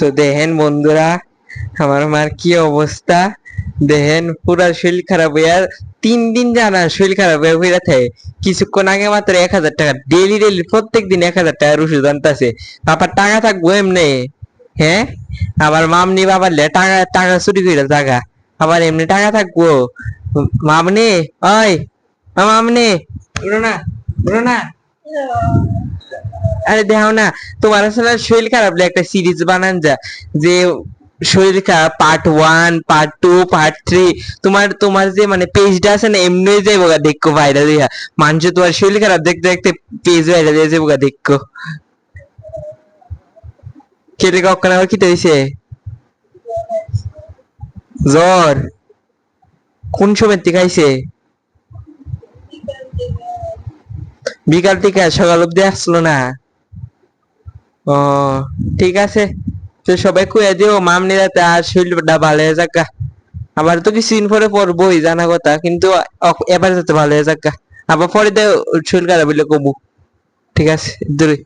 তো দেখেন বন্ধুরা, আমার মার কি অবস্থা? দেখেন পুরা শরীর খারাপ হইয়া তিন দিন জানা শরীর খারাপ হয়ে হইয়া থাকে। কিছুক্ষণ আগে মাত্র এক হাজার টাকা ডেলি ডেলি প্রত্যেক দিন এক হাজার টাকার ওষুধ আনতেছে। বাবার টাকা থাকব এমনি। হ্যাঁ? আবার মামনি বাবার লে টাকা টাকা চুরি করে টাকা আবার এমনি টাকা থাকব। মামনি, ওই মামনি না না। আরে দেখো না, তোমার আসলে শরীর খারাপ একটা সিরিজ বানান যা, যে শরীর খারাপ part one part two part three তোমার তোমার যে মানে পেজটা আছে না, এমনি যাইবো গা দেখো ভাইরাল হইয়া। মানুষ তোমার শরীর খারাপ দেখতে দেখতে পেজ ভাইরাল হয়ে যাব গা দেখো। কেটে কখন আবার কিতে দিছে? জ্বর। কোন সময় আইছে? বিকাল থেকে, সকাল অব্দি আসলো না। ও ঠিক আছে। তো সবাই কুয়ে দিও, মামনি রাতে আর শরীরটা ভালো হয়ে যাক আবার তো কিছুদিন পরে পড়বই, জানা কথা। কিন্তু এবার যাতে ভালো হয়ে যাক আবার পরে তো শরীর খারাপ হইলে কমু। ঠিক আছে, দূরে।